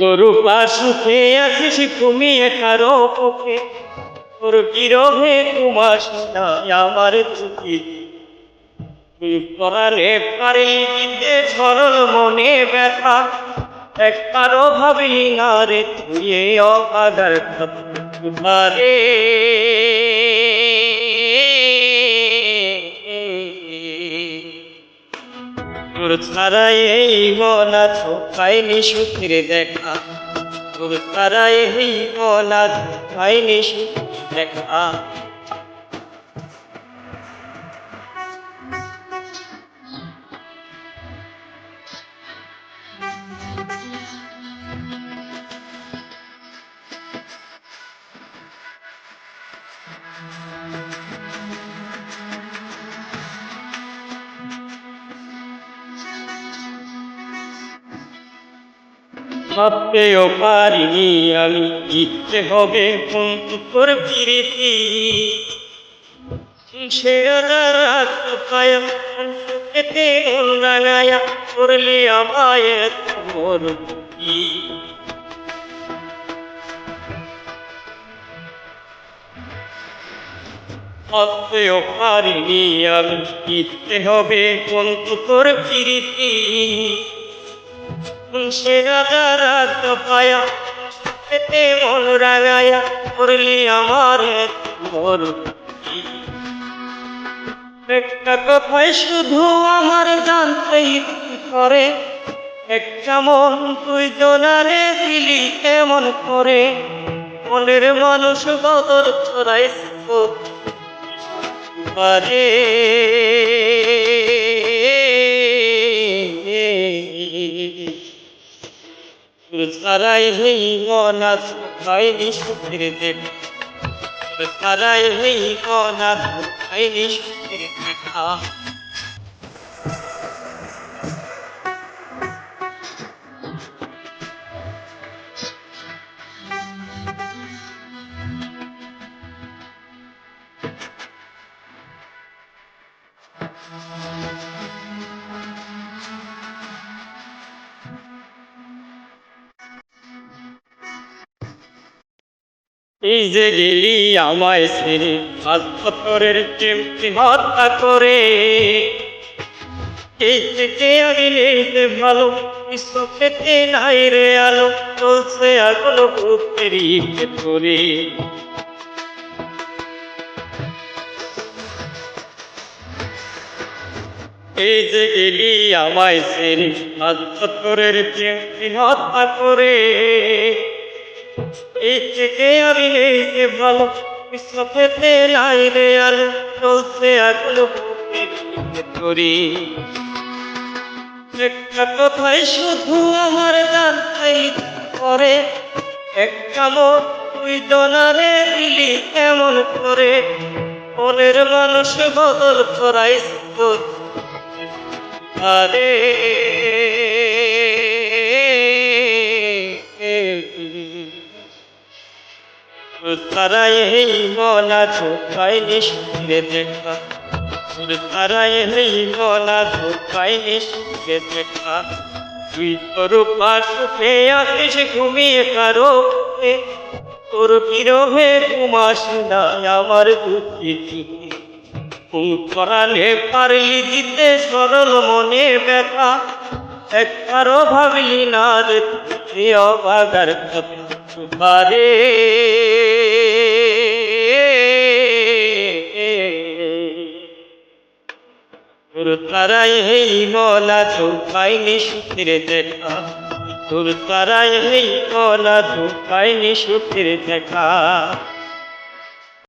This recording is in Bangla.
তোর পাশুতে আসিস ঘুমিয়ে কারও পক্ষে। তোর বিরহে কুমাস আমার দুঃখী। তুই করালে পারি দিতে সরল মনে ব্যথা। একবারও ভাবলি না রে তুই অবাধার মারে তোর ছাড়াই এই মনা পাইনি সুখের দেখা। তোর ছাড়াই বলা মনা পাইনি সুখের দেখা। ভাবতেও পারিনি আমি, জিততে হবে বন্ধু তোর ফিরেছি সে পারিনি আমি, জিততে হবে বন্ধু তোর ফিরেছি সে রাত পায়া পেতে মন রাগায়া করলি আমার মোর একটা কথাই শুধু আমার জানতেই করে, একটা মন তুই জোনারে দিলি কেমন করে? মনের মানুষ বদল ছড়াইছ পারে সারাই হই মনা খাইনি সুখের দেখ সারাই হই মনা খাইনি এই যে গেলি আমায় ছেড়ে পাঁচ বছরের প্রেমকে হত্যা করে এই ভালো বিশ্ব পেতে নাই রে আলো, চলছে এখনও ভেতরে এই যে গেলি আমায় ছেড়ে পাঁচ বছরের প্রেমকে হত্যা করে। থেকে আমি এই ভালো বিশ্ব পেতে নাই চলছে এখনও শুধু আমার জানতেই করে মন তুই জনারে দিলি এমন করে মনের মানুষ বদল করাইস তো আরে তারাই এই ছোটাইনি সুখে দেখা তোর তারাই নেই গলা পাশে আসিস ঘুমিয়ে কারও তোর আমার করালে পারলি দিতে সরল মনে ব্যথা। একবারও ভাবলি না রে অবাগার কথা। বারে তারাই হেই মলা চৌকাইনি সুখের দেখা। তোর তারাই হেই মলা চৌকাইনি সুখের দেখা।